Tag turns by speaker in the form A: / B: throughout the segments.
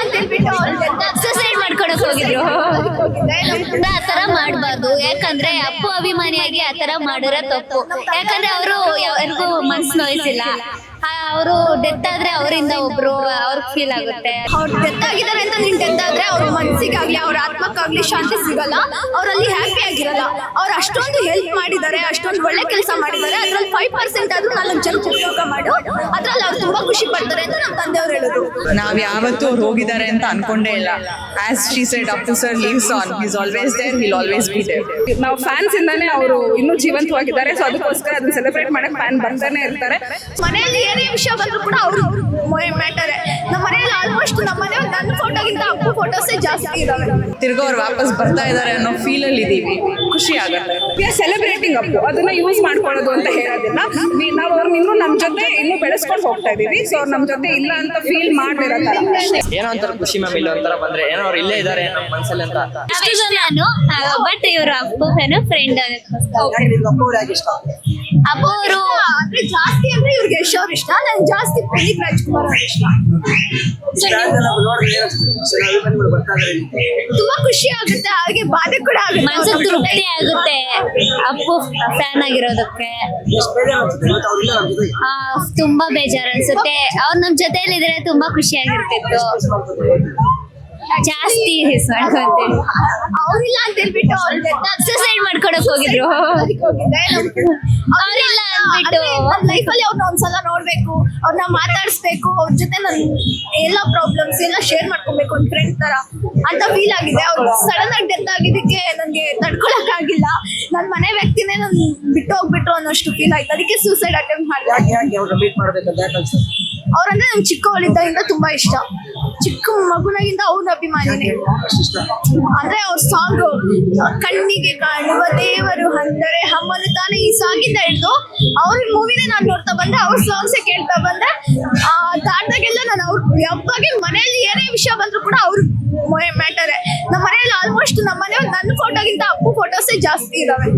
A: ಅಂತ ಹೇಳ್ಬಿಟ್ಟು
B: ಸುಸೈಡ್ ಮಾಡ್ಕೊಳಕ್ ಹೋಗಿದ್ರು. ಆ ತರ ಮಾಡಬಾರ್ದು. ಯಾಕಂದ್ರೆ ಅಪ್ಪು ಅಭಿಮಾನಿಯಾಗಿ ಆ ತರ ಮಾಡಿರೋ ತಪ್ಪು. ಯಾಕಂದ್ರೆ ಅವರು ಯಾರಿಗೂ ಮನ್ಸು ನೋಯಿಸಿಲ್ಲ. ಅವರು ಡೆತ್ ಆದ್ರೆ ಅವರಿಂದ ಒಬ್ರು ಅವ್ರಿಗೆ ಫೀಲ್ ಆಗುತ್ತೆ.
A: ಅವ್ರು ಡೆತ್ ಆಗಿದ್ದಾರೆ ಅಂತ ನಿನ್ ಡೆತ್ ಆದ್ರೆ ಅವ್ರ ಮನ್ಸಿಗಾಗ್ಲಿ ಅವ್ರ ಆತ್ಮಕ್ಕಾಗ್ಲಿ ಶಾಂತಿ ಸಿಗಲ್ಲ. ಅವ್ರಲ್ಲಿ ಹ್ಯಾಪಿ ಆಗಿರಲ್ಲ. ಅವ್ರು ಅಷ್ಟೊಂದು ಹೆಲ್ಪ್ ಮಾಡಿದ್ದಾರೆ ಅಷ್ಟೊಂದು ಒಳ್ಳೆ ಕೆಲಸ ಮಾಡಿದ್ದಾರೆ. ಅದ್ರಲ್ಲಿ ಫೈವ್ ಪರ್ಸೆಂಟ್ ಆದ್ರೂ ನಾಲ್ಕು ಜನ ಉಪಯೋಗ ಮಾಡು. ಅದ್ರಲ್ಲಿ ಅವ್ರು ತುಂಬಾ ಖುಷಿ ಪಡ್ತಾರೆ ಅಂತ ನಮ್ಮ ತಂದೆಯವ್ರು ಹೇಳುದು.
C: ನಾವ್ ಯಾವತ್ತೂ ಅವ್ರು ಹೋಗಿದ್ದಾರೆ ಅಂತ ಅನ್ಕೊಂಡೇ ಇಲ್ಲ. As she said Appu sir lives on is always there will always be there
D: ನಾವು ಫ್ಯಾನ್ಸ್ ಇಂದಾನೆ ಅವರು ಇನ್ನೂ ಜೀವಂತವಾಗಿದ್ದಾರೆ. ಸೊ ಅದಕ್ಕೋಸ್ಕರ ಅದನ್ನ ಸೆಲೆಬ್ರೇಟ್ ಮಾಡಕ್ ಫ್ಯಾನ್ ಬರ್ತಾನೆ ಇರ್ತಾರೆ.
A: ಮನೆಯಲ್ಲಿ ಏನೇ ವಿಷಯ ಬಂದ್ರು ಕೂಡ ಅವರು ಮ್ಯಾಟರ್. ನಮ್ಮ ಮನೆಯಲ್ಲಿ ಆಲ್ಮೋಸ್ಟ್ ನಮ್ಮ ಮನೆಯಲ್ಲಿ ನನ್ನ ಫೋಟೋಗಿಂತ ಅಪ್ಪು ಫೋಟೋಸೇ ಜಾಸ್ತಿ ಇದಾವೆ.
C: ತಿರ್ಗೋ ಅವ್ರು ವಾಪಸ್ ಬರ್ತಾ ಇದ್ದಾರೆ ಅನ್ನೋ ಫೀಲ್ ಅಲ್ಲಿ ಇದೀವಿ. ಖುಷಿ ಆಗುತ್ತೆ.
D: We are celebrating Appu. ಅದನ್ನ ಯೂಸ್ ಮಾಡ್ಕೊಳ್ಳೋದು ಅಂತ ಹೇಳೋದಿಲ್ಲ. ನಾವು ಅವ್ರನ್ನ ಇನ್ನೂ ನಮ್ಮ ಜೊತೆ ಇನ್ನೂ ಬೆಳೆಸ್ಕೊಂಡು ಹೋಗ್ತಾ ಇದೀವಿ. ಸೊ ಅವ್ರು ನಮ್ಮ ಜೊತೆ ಇಲ್ಲ ಅಂತ ಫೀಲ್ ಮಾಡ್ದಿರೋ ತರ
E: ಏನೋ ಒಂಥರ ಖುಷಿ ಮ್ಯಾಮ್ ಇಲ್ಲ ಒಂಥರ ಬಂದ್ರೆ? ಏನೋ ಅವ್ರು ಇಲ್ಲೇ ಇದಾರೆ ನಮ್ಮ ಮನ್ಸಲ್ಲಿ ಅಂತ.
B: ನಾನು ಬಟ್ ಇವರು ಅಪ್ಪು ಫ್ರೆಂಡ್ ಅಪ್ಪು ಅವರು
A: ಅಂದ್ರೆ ಜಾಸ್ತಿ ಅಂದ್ರೆ ಇವ್ರಿಗೆ ಯಶ್ ಅವ್ರು ಇಷ್ಟ ನಂಗೆ ಜಾಸ್ತಿ ಪುನೀತ್ ರಾಜ್ಕುಮಾರ್ ಅವ್ರು ಇಷ್ಟ. ತುಂಬಾ ಖುಷಿ ಆಗುತ್ತೆ ಹಾಗೆ ಬಾಧೆ ಕೂಡ ಆಗುತ್ತೆ.
B: ಮನ್ಸಿಗೆ ತೃಪ್ತಿ ಆಗುತ್ತೆ. ಅಪ್ಪು ಫ್ಯಾನ್ ಆಗಿರೋದಕ್ಕೆ. ಆ, ತುಂಬಾ ಬೇಜಾರ್ ಅನ್ಸುತ್ತೆ. ಅವ್ರು ನಮ್ ಜೊತೆಲಿ ಇದ್ರೆ ತುಂಬಾ ಖುಷಿ ಆಗಿರ್ತಿತ್ತು. ಜಾಸ್ತಿ ಹಿಸ್ ಮಾಡ್ಕೊಂತೀನಿ
A: ಅವರಿಲ್ಲ ಅಂತ ಹೇಳ್ಬಿಟ್ಟು ಅವ್ರ
B: ಸುಸೈಡ್ ಮಾಡ್ಕೊಳಕ್ ಹೋಗಿದ್ರು. ಅವರಿಲ್ಲ ಅಂದ್ಬಿಟ್ಟು.
A: ಲೈಫ್ ಅಲ್ಲಿ ಅವ್ರನ್ನ ಒಂದ್ಸಲ ನೋಡ್ಬೇಕು ಅವ್ರನ್ನ ಮಾತಾಡಿಸ್ಬೇಕು ಅವ್ರ ಜೊತೆ ನನ್ ಎಲ್ಲ ಪ್ರಾಬ್ಲಮ್ಸ್ ಎಲ್ಲ ಶೇರ್ ಮಾಡ್ಕೊಬೇಕು ಒಂದ್ ಫ್ರೆಂಡ್ ತರ ಅಂತ ಫೀಲ್ ಆಗಿದೆ. ಅವ್ರು ಸಡನ್ ಆಗಿ ಡೆತ್ ಆಗಿದ್ದಕ್ಕೆ ನನಗೆ ತಡ್ಕೊಳಕ್ ಆಗಿಲ್ಲ. ನನ್ನ ಮನೆ ವ್ಯಕ್ತಿನೇ ನನ್ ಬಿಟ್ಟು ಹೋಗ್ಬಿಟ್ರು ಅನ್ನೋಷ್ಟು ಫೀಲ್ ಆಯ್ತು. ಅದಕ್ಕೆ ಸೂಸೈಡ್ ಅಟೆಂಪ್ಟ್ ಮಾಡಿದೆ. ಅವ್ರಂದ್ರೆ ನಂಗೆ ಚಿಕ್ಕವಳಿದ್ದಾಗಿಂದ ತುಂಬಾ ಇಷ್ಟ. ಚಿಕ್ಕ ಮಗುನಾಗಿಂದ ಅವ್ರ ಅಭಿಮಾನಿನೇ. ಅಂದ್ರೆ ಅವ್ರ ಸಾಂಗ್ ಕಣ್ಣಿಗೆ ಕಾಣುವ ದೇವರು ಅಂದರೆ ಹಮ್ಮನು ತಾನೇ ಈ ಸಾಂಗಿಂದ ಹಿಡಿದು ಅವ್ರ ಮೂವಿನೇ ನಾನು ನೋಡ್ತಾ ಬಂದೆ, ಅವ್ರ ಸಾಂಗ್ಸೇ ಕೇಳ್ತಾ ಬಂದೆ. ಆ ದಾಟ್ದಾಗೆಲ್ಲ ನಾನು ಅವ್ರ ಯಾವಾಗ ಮನೆಯಲ್ಲಿ ಏನೇ ವಿಷಯ ಬಂದ್ರು ಕೂಡ ಅವ್ರ ಮ್ಯಾಟರೇ ನಮ್ಮ ಮನೆಯಲ್ಲಿ ಆಲ್ಮೋಸ್ಟ್ ನಮ್ಮ ಮನೆಯವ್ರು ನನ್ನ ಫೋಟೋಗಿಂತ ಅಪ್ಪು ಫೋಟೋಸೇ ಜಾಸ್ತಿ ಇದಾವೆ.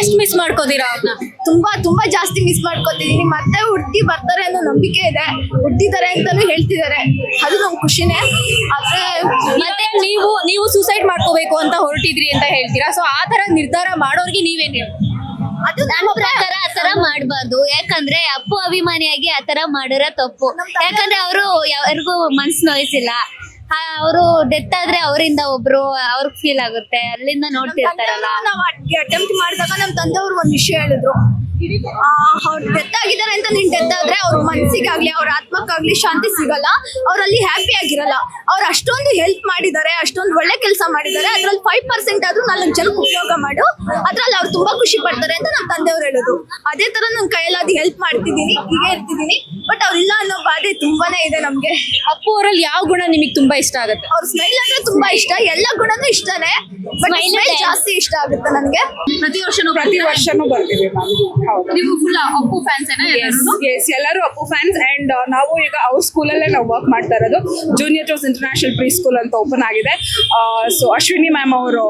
B: ಎಷ್ಟು ಮಿಸ್ ಮಾಡ್ಕೋತೀರಾ ಅವ್ರನ್ನ?
A: ತುಂಬಾ ತುಂಬಾ ಜಾಸ್ತಿ ಮಿಸ್ ಮಾಡ್ಕೊತಿದೀನಿ. ಮತ್ತೆ ಹುಟ್ಟಿ ಬರ್ತಾರೆ ಅನ್ನೋ ನಂಬಿಕೆ ಇದೆ. ಹುಟ್ಟಿದ್ದಾರೆ ಅಂತಾನು ಹೇಳ್ತಿದ್ದಾರೆ. ಅದು ನಮ್ ಖುಷಿನೇ. ಆದ್ರೆ
F: ಮತ್ತೆ ನೀವು ನೀವು ಸೂಸೈಡ್ ಮಾಡ್ಕೋಬೇಕು ಅಂತ ಹೊರಟಿದ್ರಿ ಅಂತ ಹೇಳ್ತೀರಾ? ಸೊ ಆ ತರ ನಿರ್ಧಾರ ಮಾಡೋರ್ಗೆ ನೀವೇನ್ ಹೇಳಿ
A: ಅದು
B: ನನ್ನ ಪ್ರಕಾರ ಆ ತರ ಮಾಡ್ಬಾರ್ದು. ಯಾಕಂದ್ರೆ ಅಪ್ಪು ಅಭಿಮಾನಿಯಾಗಿ ಆ ತರ ಮಾಡಿರೋ ತಪ್ಪು. ಯಾಕಂದ್ರೆ ಅವರು ಯಾರಿಗೂ ಮನ್ಸು ನೋಯಿಸಿಲ್ಲ. ಅವರು ಡೆತ್ ಆದ್ರೆ ಅವರಿಂದ ಒಬ್ರು, ಅವ್ರಿಗೆ ಫೀಲ್ ಆಗುತ್ತೆ. ಅಲ್ಲಿಂದ ನೋಡ್ತಿರ್ತಾರಲ್ಲ.
A: ನಾವು ಅಟೆಂಪ್ಟ್ ಮಾಡಿದಾಗ ನಮ್ಮ ಅವ್ರು ಒಂದ್ ವಿಷಯ ಹೇಳಿದ್ರು. ಅವ್ರು ಡೆತ್ ಆಗಿದ್ದಾರೆ ಅಂತ ನಿನ್ ಡೆತ್ ಆದ್ರೆ ಅವ್ರ ಮನ್ಸಿಗಾಗ್ಲಿ ಅವ್ರ ಆತ್ಮಕ್ಕಾಗ್ಲಿ ಶಾಂತಿ ಸಿಗಲ್ಲ. ಅವ್ರಲ್ಲಿ ಹ್ಯಾಪಿ ಆಗಿರಲ್ಲ. ಅವ್ರು ಅಷ್ಟೊಂದು ಹೆಲ್ಪ್ ಮಾಡಿದ್ದಾರೆ ಅಷ್ಟೊಂದು ಒಳ್ಳೆ ಕೆಲಸ ಮಾಡಿದ್ದಾರೆ. ಅದ್ರಲ್ಲಿ ಫೈವ್ ಪರ್ಸೆಂಟ್ ಆದ್ರೂ ನಾಲ್ಕು ಜನಕ್ಕೆ ಉಪಯೋಗ ಮಾಡು. ಅದ್ರಲ್ಲಿ ಅವ್ರು ತುಂಬಾ ಖುಷಿ ಪಡ್ತಾರೆ ಅಂತ ನಮ್ಮ ತಂದೆಯವ್ರು ಹೇಳೋದು. ಅದೇ ತರ ನನ್ ಕೈಯಲ್ಲಿ ಹೆಲ್ಪ್ ಮಾಡ್ತಿದ್ದೀನಿ ಹೀಗೆ ಇರ್ತಿದ್ದೀನಿ. ಬಟ್ ಅವ್ರಿಲ್ಲ ಅನ್ನೋ ಬಾಧೆ ತುಂಬಾನೇ ಇದೆ ನಮ್ಗೆ.
F: ಅಪ್ಪು ಅವರಲ್ಲಿ ಯಾವ ಗುಣ ನಿಮಗೆ ತುಂಬಾ ಇಷ್ಟ ಆಗುತ್ತೆ?
A: ಅವ್ರ ಸ್ಮೈಲ್ ಅಂದ್ರೆ ತುಂಬಾ ಇಷ್ಟ. ಎಲ್ಲ ಗುಣನೂ ಇಷ್ಟನೇ. ಬಟ್ ಸ್ಮೈಲ್ ಜಾಸ್ತಿ ಇಷ್ಟ ಆಗುತ್ತೆ ನನಗೆ.
F: ಪ್ರತಿ ವರ್ಷನೂ
D: ಪ್ರತಿ ವರ್ಷನೂ ಬರ್ತೀವಿ
F: ನೀವು ಫುಲ್ ಅಪ್ಪು ಫ್ಯಾನ್ಸ್
D: ಎಸ್ ಎಲ್ಲರೂ ಅಪ್ಪು ಫ್ಯಾನ್ಸ್ ಅಂಡ್ ನಾವು ಈಗ ಅವ್ರ ಸ್ಕೂಲಲ್ಲೇ ನಾವು ವರ್ಕ್ ಮಾಡ್ತಾ ಇರೋದು. Junior Toes International pre school ಅಂತ ಓಪನ್ ಆಗಿದೆ. ಸೊ ಅಶ್ವಿನಿ ಮ್ಯಾಮ್ ಅವರು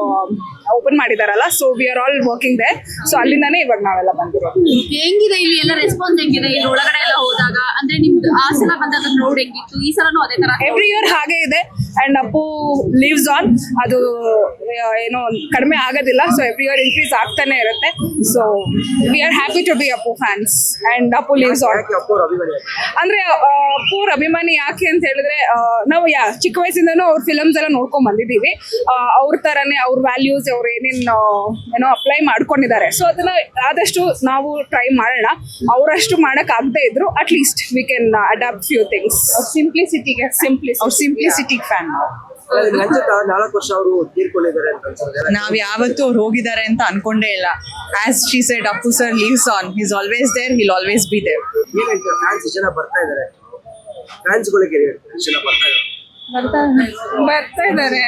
D: ಓಪನ್ ಮಾಡಿದಾರಲ್ಲ so we are all working there so ಅಲ್ಲಿಂದಾನೇ ಇವಾಗ ನಾವೆಲ್ಲ ಬಂದಿರೋದು.
F: ಹೆಂಗಿದೆ ಇಲ್ಲಿ ಎಲ್ಲ ರೆಸ್ಪಾನ್ಸ್ ಹೆಂಗಿದೆ? ಇಲ್ಲಿ ಒಳಗಡೆ ಎಲ್ಲ ಹೋದಾಗ ಅಂದ್ರೆ ನಿಮ್ದು ಆ ಸಲ ಬಂದಾಗ ನೋಡ್ ಹೆಂಗಿತ್ತು? ಈ ಸಲನೂ ಅದೇ ತರ
D: ಎವ್ರಿ ಇಯರ್ ಹಾಗೆ ಇದೆ. ಅಂಡ್ ಅಪ್ಪು ಲೀವ್ಸ್ ಆನ್ ಅದು ಏನೋ ಕಡಿಮೆ ಆಗೋದಿಲ್ಲ ಸೊ ಎವ್ರಿ ಇಯರ್ ಇನ್ಕ್ರೀಸ್ ಆಗ್ತಾನೆ ಇರುತ್ತೆ. So we are happy to be Appu fans and Appu lives ಅಂದ್ರೆ ಪೂರ್ ಅಭಿಮಾನಿ ಯಾಕೆ ಅಂತ ಹೇಳಿದ್ರೆ ನಾವು ಯಾ ಚಿಕ್ಕ ವಯಸ್ಸಿಂದನೂ ಅವ್ರ ಫಿಲಮ್ಸ್ ಎಲ್ಲ ನೋಡ್ಕೊಂಡ್ ಬಂದಿದ್ದೀವಿ. ಅವ್ರ ತರನೇ ಅವ್ರ ವ್ಯಾಲ್ಯೂಸ್ ಅವ್ರು ಏನೇನು ಏನೋ ಅಪ್ಲೈ ಮಾಡ್ಕೊಂಡಿದ್ದಾರೆ. ಸೊ ಅದನ್ನ ಆದಷ್ಟು ನಾವು ಟ್ರೈ ಮಾಡೋಣ. ಅವರಷ್ಟು ಮಾಡಕ್ ಆಗದೆ ಇದ್ರು at least we can adapt few things ಸಿಂಪ್ಲಿಸಿಟಿಗೆ simply
C: ಅವ್ರ ಸಿಂಪ್ಲಿಸಿಟಿ ಫ್ಯಾನ್
G: ನಾಲ್ಕು ವರ್ಷ ಅವರು ತೀರ್ಕೊಂಡಿದ್ದಾರೆ
C: ನಾವ್ ಯಾವತ್ತೂ ಅವ್ರು ಹೋಗಿದ್ದಾರೆ ಅಂತ ಅನ್ಕೊಂಡೇ ಇಲ್ಲ. As she said Appu sir lives on he's always there he'll always be there
G: ಏನ್ ಹೇಳ್ತಾರೆ ಫ್ಯಾನ್ಸ್ ಜನ ಬರ್ತಾ ಇದಾರೆ ಫ್ಯಾನ್ಸ್ ಗಳಿಗೆ ಜನ ಬರ್ತಾ ಇದ್ದಾರೆ.
D: ಬರ್ತಾ ಇದ್ದಾರೆ.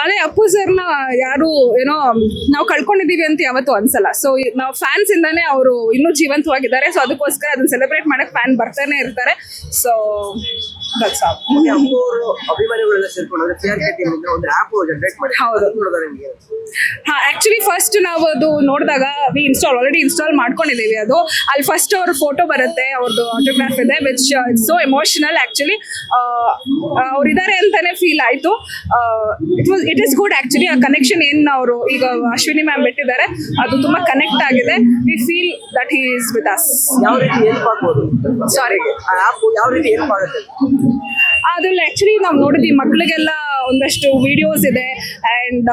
D: ಅದೇ ಅಪ್ಪು ಸರ್ನ ಯಾರು ಏನೋ ನಾವು ಕಳ್ಕೊಂಡಿದೀವಿ ಅಂತ ಯಾವತ್ತೂ ಅನ್ಸಲ್ಲ. ಸೊ ನಾವು ಫ್ಯಾನ್ಸ್ ಇಂದಾನೆ ಅವರು ಇನ್ನೂ ಜೀವಂತವಾಗಿದ್ದಾರೆ. ಸೊ ಅದಕ್ಕೋಸ್ಕರ ಅದನ್ನ ಸೆಲೆಬ್ರೇಟ್ ಮಾಡಕ್ ಫ್ಯಾನ್ ಬರ್ತಾನೆ ಇರ್ತಾರೆ. ಸೊ ದಟ್ಸ್ ಆಲ್
G: ಮತ್ತೆ ಅಪ್ಪು ಅವರು ಅಭಿಮಾನಿಗಳೆಲ್ಲ ಸೇರ್ಕೊಂಡು ಅಂದ್ರೆ ಕೆ ಟೀಮ್ ಇಂದ ಒಂದು ಆಪ್ ಜನರೇಟ್ ಮಾಡಿ.
D: ಹೌದು.
G: ನೋಡಿದ್ರೆ ನಿಮ್ಗೆ
D: ಹಾ ಆಕ್ಚುಲಿ ಫಸ್ಟ್ ನಾವು ಅದು ನೋಡಿದಾಗ ವಿ ಇನ್ಸ್ಟಾಲ್ ಆಲ್ರೆಡಿ ಇನ್ಸ್ಟಾಲ್ ಮಾಡ್ಕೊಂಡಿದ್ದೀವಿ ಅದು. ಅಲ್ಲಿ ಫಸ್ಟ್ ಅವ್ರ ಫೋಟೋ ಬರುತ್ತೆ ಅವ್ರದ್ದು ಆಟೋಗ್ರಾಫ್ ಇದೆ which it's so emotional actually ಅವ್ರು ಇದ್ದಾರೆ ಅಂತಾನೆ ಫೀಲ್ ಆಯ್ತು. It was it is good actually ಆ ಕನೆಕ್ಷನ್ ಏನ್ ಅವರು ಈಗ ಅಶ್ವಿನಿ ಮ್ಯಾಮ್ ಬಿಟ್ಟಿದ್ದಾರೆ ಅದು ತುಂಬಾ ಕನೆಕ್ಟ್ ಆಗಿದೆ. We feel that he is with us
G: ಯಾವ ರೀತಿ ಹೆಲ್ಪ್ ಆಗ್ಬೋದು?
D: Sorry.
G: ಯಾವ ರೀತಿ ಹೆಲ್ಪ್ ಆಗುತ್ತೆ? Yeah.
D: ಅದ್ರಲ್ಲಿ ಆಕ್ಚುಲಿ ನಾವು ನೋಡಿದ್ವಿ ಮಕ್ಳಿಗೆಲ್ಲ ಒಂದಷ್ಟು ವಿಡಿಯೋಸ್ ಇದೆ ಅಂಡ್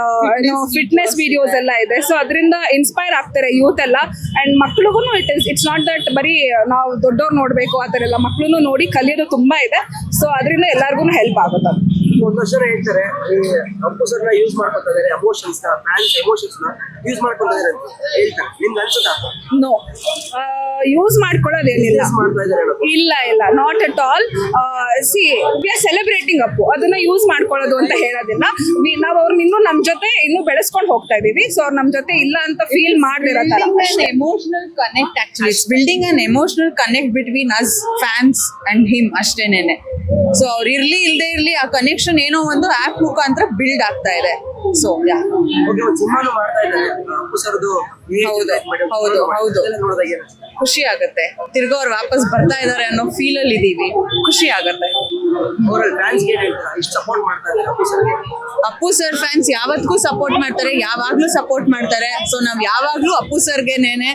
D: ಏನೋ ಫಿಟ್ನೆಸ್ ವಿಡಿಯೋಸ್ ಎಲ್ಲ ಇದೆ. ಸೊ ಅದರಿಂದ ಇನ್ಸ್ಪೈರ್ ಆಗ್ತಾರೆ ಯೂತ್ ಎಲ್ಲ ಅಂಡ್ ಮಕ್ಳಿಗೂ it is it's not that ಬರೀ ನಾವು ದೊಡ್ಡವ್ರು ನೋಡಬೇಕು ಆ ಥರ ಎಲ್ಲ ಮಕ್ಳು ನೋಡಿ ಕಲಿಯೋದು ತುಂಬಾ ಇದೆ. ಸೊ ಅದರಿಂದ ಎಲ್ಲರಿಗೂ ಹೆಲ್ಪ್ ಆಗುತ್ತೆ.
G: ಒಂದಷ್ಟು ಜನ ಹೇಳ್ತಾರೆ ಯೂಸ್ ಮಾಡ್ಕೊತಾ ಇದಾರೆ ಎಮೋಷನ್ಸ್ನ ಫ್ಯಾನ್ಸ್ ಎಮೋಷನ್ಸ್ನ ಯೂಸ್ ಮಾಡ್ಕೊತಾ ಇದಾರೆ ಅಂತ ಹೇಳ್ತಾರೆ. ನಿಮ್ಗೆ ಅನ್ಸುತ್ತಾ?
D: No use ಮಾಡ್ಕೊಳ್ಳೋದೇನಿಲ್ಲ.
G: ಯೂಸ್ ಮಾಡ್ತಾ ಇದಾರೆ
D: ಇಲ್ಲ ಇಲ್ಲ not at all see we are celebrating Appu ಅದನ್ನ ಯೂಸ್ ಮಾಡ್ಕೊಳ್ಳೋದು ಅಂತ ಹೇಳೋದಿಲ್ಲ. ವಿ- ನಾವು ಅವ್ರನ್ನ ಇನ್ನೂ ನಮ್ಮ ಜೊತೆ ಇನ್ನೂ ಬೆಳೆಸ್ಕೊಂಡು ಹೋಗ್ತಾ ಇದೀವಿ. ಸೊ ಅವ್ರು ನಮ್ಮ ಜೊತೆ ಇಲ್ಲ ಅಂತ ಫೀಲ್ ಮಾಡಿರೋ ತರ.
C: Emotional connect actually building an emotional connect between us fans us him ಅಷ್ಟೇನೇನೆ. So ಅವ್ರು ಇರ್ಲಿ ಇಲ್ದೇ ಇರ್ಲಿ ಆ ಕನೆಕ್ಷನ್ ಏನೋ ಒಂದು ಆಪ್ ಮುಖಾಂತರ ಬಿಲ್ಡ್ ಆಗ್ತಾ ಇದೆ. ಸೊ ಯಾ
G: ಓಕೆ ಒಂದು ಸಿನಿಮಾನು ಇದ್ದಾರೆ. ಅಪ್ಪು
C: ಹೌದು, ಹೌದು, ಖುಷಿ ಆಗುತ್ತೆ. ತಿರ್ಗೋ ಅವ್ರು ವಾಪಸ್ ಬರ್ತಾ ಇದಾರೆ ಅನ್ನೋ ಫೀಲ್ ಅಲ್ಲಿ ಇದೀವಿ ಖುಷಿ ಆಗತ್ತೆ.
G: ಅವರಲ್ಲಿ ಫ್ಯಾನ್ಸ್ ಏನ್ ಹೇಳ್ತಾರೆ ಇಷ್ಟು ಸಪೋರ್ಟ್ ಮಾಡ್ತಾ ಇದ್ದಾರೆ ಅಪ್ಪು ಸರ್ಗೆ
C: ಅಪ್ಪು ಸರ್ ಫ್ಯಾನ್ಸ್ ಯಾವತ್ತಿಗೂ ಸಪೋರ್ಟ್ ಮಾಡ್ತಾರೆ ಯಾವಾಗ್ಲೂ ಸಪೋರ್ಟ್ ಮಾಡ್ತಾರೆ. ಸೊ ನಾವ್ ಯಾವಾಗ್ಲೂ ಅಪ್ಪು ಸರ್ಗೆನೇನೆ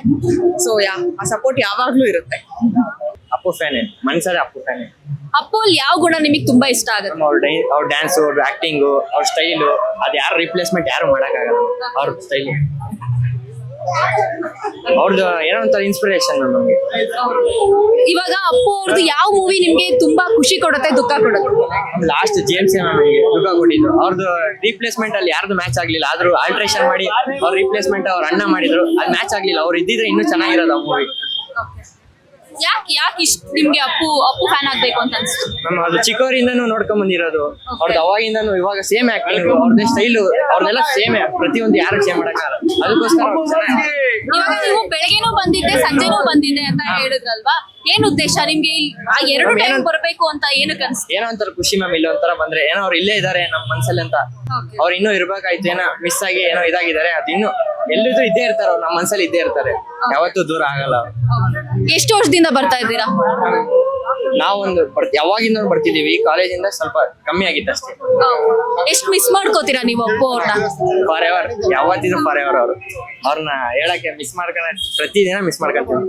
C: ಸೊ ಯಾ ಆ ಸಪೋರ್ಟ್ ಯಾವಾಗ್ಲೂ ಇರುತ್ತೆ.
E: ಅಪ್ಪು ಫ್ಯಾನ್ ಮನ್ಸಾರೆ ಅಪ್ಪು ಫ್ಯಾನ್
F: ಅಪ್ಪು ಅಲ್ಲಿ ಯಾವ ಗುಣ ನಿಮಗೆ ತುಂಬಾ ಇಷ್ಟ ಆಗುತ್ತೆ?
E: ಅವ್ರ ಡೈ ಅವ್ರ ಡ್ಯಾನ್ಸ್ ಅವ್ರ ಆಕ್ಟಿಂಗ್ ಅವ್ರ ಸ್ಟೈಲು ಅದು ಯಾರು ರಿಪ್ಲೇಸ್ಮೆಂಟ್ ಯಾರು ಮಾಡಕ್ಕಾಗಲ್ಲ. ಅವ್ರ ಸ್ಟೈಲ್ ಅವ್ರದ್ದು ಏನೋ ಒಂಥರ ಇನ್ಸ್ಪಿರೇಷನ್ ನಮಗೆ.
F: ಇವಾಗ ಅಪ್ಪು ಅವ್ರದ್ದು ಯಾವ ಮೂವಿ ನಿಮ್ಗೆ ತುಂಬಾ ಖುಷಿ ಕೊಡುತ್ತೆ ದುಃಖ ಕೊಡುತ್ತೆ?
E: ಲಾಸ್ಟ್ ಜೇಮ್ಸ್ ನಮಗೆ ದುಃಖ ಕೊಟ್ಟಿದ್ರು ಅವ್ರದ್ದು ರೀಪ್ಲೇಸ್ಮೆಂಟ್ ಅಲ್ಲಿ ಯಾರ್ದು ಮ್ಯಾಚ್ ಆಗ್ಲಿಲ್ಲ ಆದ್ರೂ ಆಲ್ಟ್ರೇಷನ್ ಮಾಡಿ ಅವ್ರ ರೀಪ್ಲೇಸ್ಮೆಂಟ್ ಅವ್ರ ಅಣ್ಣ ಮಾಡಿದ್ರು. ಅದು ಮ್ಯಾಚ್ ಆಗ್ಲಿಲ್ಲ ಅವ್ರು ಇದ್ದಿದ್ರೆ ಇನ್ನೂ ಚೆನ್ನಾಗಿರೋದು ಆ ಮೂವಿ
F: ಯಾಕೆ ಯಾಕೆ ಇಷ್ಟ ನಿಮ್ಗೆ ಅಪ್ಪು ಅಪ್ಪು ಫ್ಯಾನ್ ಆಗ್ಬೇಕು ಅಂತ ಅನ್ಸುತ್ತೆ
E: ನಮ್ಮ ಅದು ಚಿಕ್ಕವರಿಂದನೂ ನೋಡ್ಕೊಂಡ್ ಬಂದಿರೋದು. ಅವ್ರದ್ದು ಅವಾಗಿಂದನು ಇವಾಗ ಸೇಮ್ ಆಕ್ಟಿಂಗ್ ಅವ್ರದ್ದೇ ಸ್ಟೈಲು ಅವ್ರನ್ನೆಲ್ಲ ಸೇಮ್ ಪ್ರತಿಯೊಂದು ಯಾರು ಸೇಮ್ ಮಾಡಕ್ಕಾಗಲ್ಲ ಅದಕ್ಕೋಸ್ಕರ ಅವ್ರು ಚೆನ್ನಾಗಿ
F: ಇವಾಗ ನೀವು ಬೆಳಗ್ಗೆನೂ ಬಂದಿದ್ದೆ ಸಂಜೆನೂ ಬಂದಿದ್ದೆ ಅಂತ ಹೇಳಿದ್ರಲ್ವಾ? ಏನ್ ಉದ್ದೇಶ? ನಿಮ್ಗೆ ಇಲ್ಲಿ ಆ ಎರಡು ಟೈಮ್ ಬರಬೇಕು ಅಂತ ಏನಕ್ಕೆ ಅನ್ಸುತ್ತೆ
E: ಏನೋ ಒಂಥರ ಖುಷಿ ಮ್ಯಾಮ್ ಇಲ್ಲಿ ಒಂಥರ ಬಂದ್ರೆ ಏನೋ ಅವ್ರು ಇಲ್ಲೇ ಇದಾರೆ ನಮ್ಮ ಮನ್ಸಲ್ಲಿ ಅಂತ. ಅವ್ರು ಇನ್ನೂ ಇರ್ಬೇಕಾಯ್ತು ಏನೋ ಮಿಸ್ ಆಗಿ ಏನೋ ಇದಾಗಿದ್ದಾರೆ. ಅದು ಇನ್ನು ಎಲ್ಲಿದ್ರು ಇದ್ದೇ ಇರ್ತಾರೆ ಅವ್ರು ನಮ್ಮ ಮನ್ಸಲ್ಲಿ ಇದ್ದೇ ಇರ್ತಾರೆ. ಯಾವತ್ತೂ ದೂರ ಆಗಲ್ಲ ಅವ್ರು.
F: ಎಷ್ಟು ವರ್ಷದಿಂದ ಬರ್ತಾ ಇದ್ದೀರಾ?
E: ನಾವೊಂದು ಬರ್ ಯಾವಾಗಿಂದ ಬರ್ತಿದೀವಿ ಕಾಲೇಜಿಂದ ಸ್ವಲ್ಪ ಕಮ್ಮಿ ಆಗಿತ್ತು ಅಷ್ಟೇ.
F: ಎಷ್ಟು ಮಿಸ್ ಮಾಡ್ಕೋತೀರಾ ನೀವು ಅಪ್ಪು ಅವ್ರನ್ನ?
E: ಫಾರ್ ಎವರ್ ಯಾವತ್ತಿದ್ರು ಫಾರ್ ಎವರ್ ಅವರು. ಅವ್ರನ್ನ ಹೇಳಕ್ಕೆ ಮಿಸ್ ಮಾಡ್ಕೊಳ ಪ್ರತಿದಿನ ಮಿಸ್ ಮಾಡ್ಕೊಂತೀವಿ.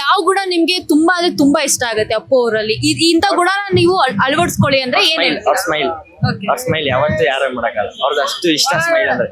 F: ಯಾವ ಗುಣ ನಿಮ್ಗೆ ತುಂಬಾ ಅಂದ್ರೆ ತುಂಬಾ ಇಷ್ಟ ಆಗುತ್ತೆ ಅಪ್ಪು ಅವರಲ್ಲಿ ಇಂಥ ಗುಣನ ನೀವು ಅಳ್- ಅಳವಡಿಸ್ಕೊಳ್ಳಿ ಅಂದ್ರೆ ಏನ್
E: ಸ್ಮೈಲ್
F: ಹೇಳ್ತೀರಾ
E: ಅವ್ರ ಸ್ಮೈಲ್ ಅವ್ರ ಸ್ಮೈಲ್ ಯಾವತ್ತೂ ಯಾರು ಮಾಡಕ್ಕಲ್ಲ ಅವ್ರದ್ದು ಅಷ್ಟು ಇಷ್ಟ ಸ್ಮೈಲ್ ಅಂದ್ರೆ.